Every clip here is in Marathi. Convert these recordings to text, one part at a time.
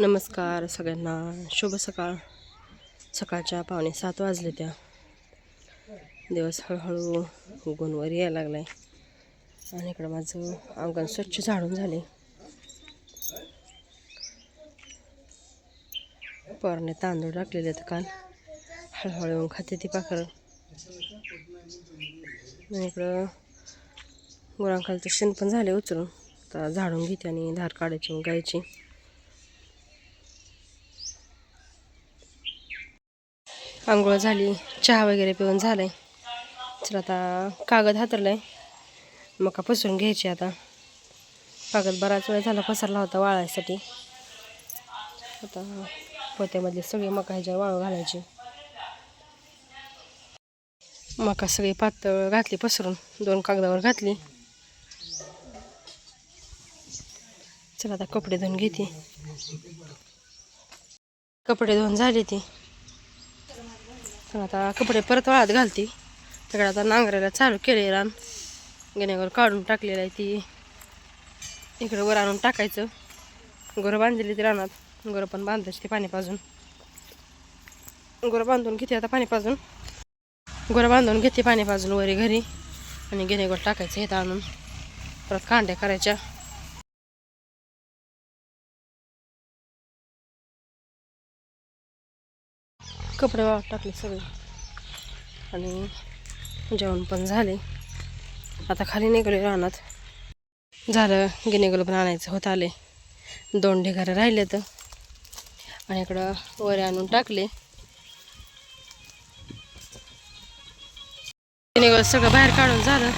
नमस्कार सगळ्यांना. शुभ सकाळ. सकाळच्या पावणे सात वाजले त्या. दिवस हळूहळू उगून वर यायला लागलाय. आणि इकडं माझं अंगण स्वच्छ झाडून झाले. पोरने तांदूळ टाकलेले आहेत काल. हळूहळू येऊन खाते ती पाखरं. आणि इकडं गुरांखालचं शेण पण झाले उचलून. तर झाडून घेते आणि धार काढायची मग गायची. आंघोळ झाली चहा वगैरे पिऊन झालाय. चला आता कागद हातरलाय. मका पसरून घ्यायची आता. कागद बराच वेळ झाला पसरला होता वाळायसाठी. आता पोत्यामधली सगळी मका ह्याच्यावर वाळू घालायची. मका सगळी पातळ घातली पसरून दोन कागदावर घातली. चला आता कपडे धुवून घेते. कपडे धुवून झाले ती. आता कपडे परत वाळत घालते. तिकडे आता नांगरायला चालू केले रान. गेण्यावर काढून टाकलेलं आहे ती. इकडं वर आणून टाकायचं. गोरं बांधलेली ती रानात. घरं पण बांधायची ते पाणी पाजून. बांधून घेते आता पाणी पाजून. बांधून घेते पाणी पाजून वरी घरी. आणि गेनेगोळ टाकायचं हे आणून. परत कांड्या करायच्या. कपडे वाळत टाकले सगळे. आणि जेवण पण झाले. आता खाली निघाले रानात. झालं गिनेगल पण आणायचं होत आले. दोन ढिगारे राहिले तर. आणि इकडं वरे आणून टाकले. गिनेगल सगळं बाहेर काढून झालं.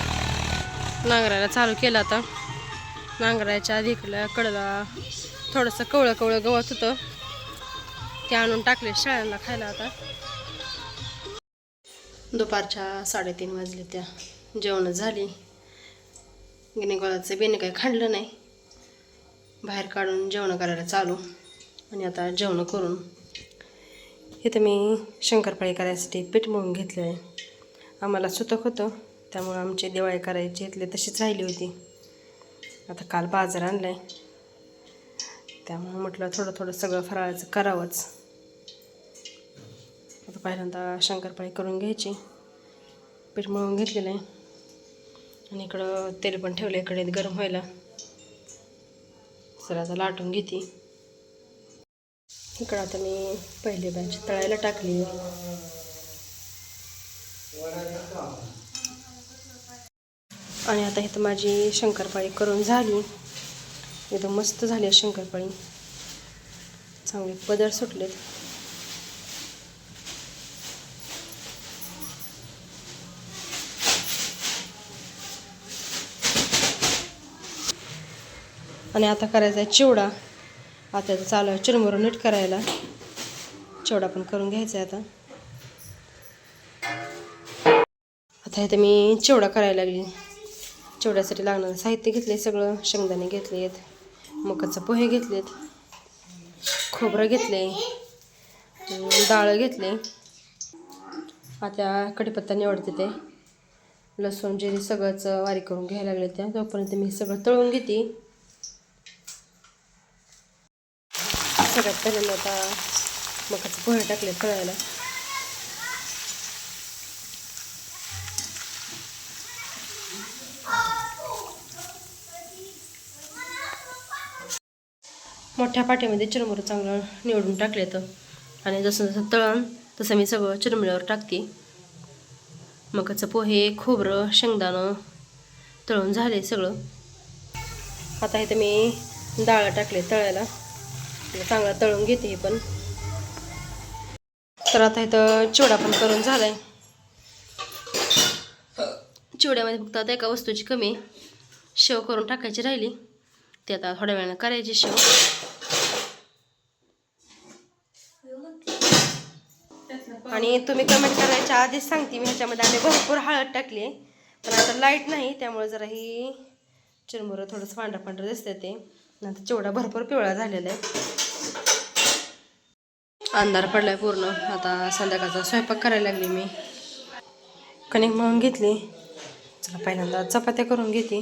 नांगरायला चालू केलं आता. नांगरायच्या आधी कडला थोडंसं कवळं कवळं गवत होतं. ते आणून टाकले शाळांना खायला आता. दुपारच्या साडेतीन वाजले त्या. जेवण झाली. गिनेगोळाचं बेने काही खांडलं नाही. बाहेर काढून जेवणं करायला चालू आणि आता जेवणं करून. इथं मी शंकरपाळी करायसाठी पीठ मळून घेतलं आहे आम्हाला सुतक होतं त्यामुळं आमची दिवाळी करायची इथले तशीच राहिली होती. आता काल बाजार आणला आहे त्यामुळं म्हटलं थोडं थोडं सगळं फराळाचं करावंच. पहिल्यांदा शंकरपाळी करून घ्यायची. पीठ मळून घेतलेलं आहे. आणि इकडं तेल पण ठेवलं आहे इकडे गरम व्हायला. सर आता लाटून घेते. इकडं आता मी पहिली बॅच तळायला टाकली. आणि आता इथं माझी शंकरपाळी करून झाली. एकदम मस्त झाली आहे शंकरपाळी. चांगले पदर सुटलेत. आणि आता करायचा आहे चिवडा. आता तर चालू आहे चिरमुरं नीट करायला. चिवडा पण करून घ्यायचा आहे आता. आता इथं मी चिवडा करायला लागली. चिवड्यासाठी लागणारं साहित्य घेतले सगळं. शेंगदाणे घेतले आहेत मकाचं पोहे घेतलेत. खोबरं घेतले डाळ घेतले आता कढीपत्ता निवडते ते. लसूण जिरे सगळंच वारी करून घ्यायला लागले त्या. तोपर्यंत मी सगळं तळून घेते सगळ्यात पहिल्यांदा आता मकाचे पोहे टाकले तळायला. मोठ्या पाट्यामध्ये चिरमुरं चांगलं निवडून टाकले तर. आणि जसं जसं तळण तसं मी सगळं चिरमुऱ्यावर टाकते. मकाचं पोहे खोबरं शेंगदाणं तळून झाले सगळं. आता इथं मी डाळ टाकले तळायला. चांगला तळून घेते हे पण. तर आता इथं चिवडा पण करून झालाय. चिवड्यामध्ये फक्त आता एका वस्तूची कमी शेव करून टाकायची राहिली. ते आता थोड्या वेळानं करायची शेव. आणि तुम्ही कमेंट करायच्या आधीच सांगते मी ह्याच्यामध्ये आम्ही भरपूर हळद टाकली आहे पण आता लाइट नाही त्यामुळे जरा ही चिरमुरं थोडंसं पांढरं पांढरं दिसतं ते. नंतर चिवडा भरपूर पिवळा झालेला आहे. अंधार पडलाय पूर्ण. आता संध्याकाळचा स्वयंपाक करायला लागली मी. कणिक मळून घेतली. चला पहिल्यांदा चपात्या करून घेते.